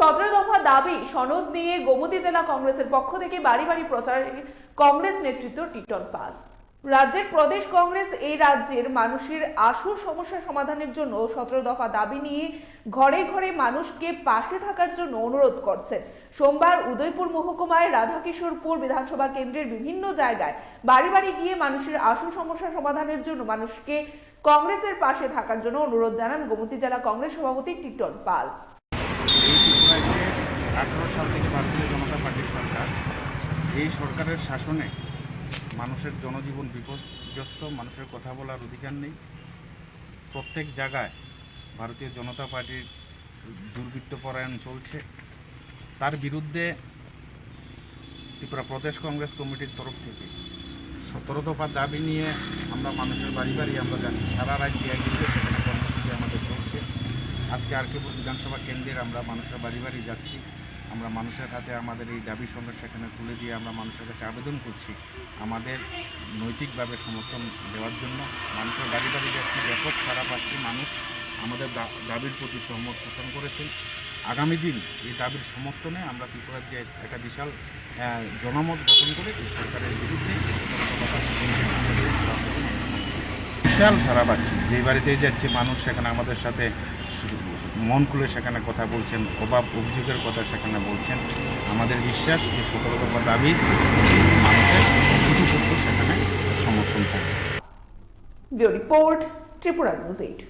সতেরো দফা দাবি সনদ নিয়ে গোমতী জেলা কংগ্রেসের পক্ষ থেকে বাড়ি বাড়ি প্রচারে কংগ্রেস নেতৃত্ব টিটন পাল। রাজ্যের প্রদেশ কংগ্রেস এই রাজ্যের মানুষের আসল সমস্যা সমাধানের জন্য সতেরো দফা দাবি নিয়ে ঘরে ঘরে মানুষকে পাশে থাকার জন্য অনুরোধ করছে। সোমবার উদয়পুর মহকুমায় রাধাকিশোরপুর বিধানসভা কেন্দ্রের বিভিন্ন জায়গায় বাড়ি বাড়ি গিয়ে মানুষের আসল সমস্যা সমাধানের জন্য মানুষকে কংগ্রেসের পাশে থাকার জন্য অনুরোধ জানান গোমতী জেলা কংগ্রেস সভাপতি টিটন পাল। এই ত্রিপুরায় যে আঠারো সাল থেকে ভারতীয় জনতা পার্টির সরকার। এই সরকারের শাসনে মানুষের জনজীবন বিপর্যস্ত, মানুষের কথা বলার অধিকার নেই। প্রত্যেক জায়গায় ভারতীয় জনতা পার্টির দুর্বৃত্ত পরায়ণ চলছে। তার বিরুদ্ধে ত্রিপুরা প্রদেশ কংগ্রেস কমিটির তরফ থেকে সতেরো দফা দাবি নিয়ে আমরা মানুষের বাড়ি বাড়ি আমরা যাচ্ছি। সারা রাজ্যে একদিকে সেখানে আজকে আর আরকেপুর বিধানসভা কেন্দ্রের আমরা মানুষের বাড়ি বাড়ি যাচ্ছি। আমরা মানুষের হাতে আমাদের এই দাবি সঙ্গে সেখানে তুলে দিয়ে আমরা মানুষের কাছে আবেদন করছি আমাদের নৈতিকভাবে সমর্থন দেওয়ার জন্য। মানুষের বাড়ি বাড়ি যাচ্ছি, ব্যাপক সারা পাচ্ছি মানুষ আমাদের দাবির প্রতি সহমত পোষণ করেছেন। আগামী দিন এই দাবির সমর্থনে আমরা ত্রিপুরার যে একটা বিশাল জনমত গঠন করে এই সরকারের বিরুদ্ধে বিশাল সারা পাচ্ছি। যেই বাড়িতেই যাচ্ছে মানুষ, সেখানে আমাদের সাথে মন খুলে সেখানে কথা বলছেন, অভাব অভিযোগের কথা সেখানে বলছেন। আমাদের বিশ্বাস, এই সকল দাবি মানুষের সেখানে সমর্থন থাকে রিপোর্ট, ত্রিপুরা নিউজ এইট।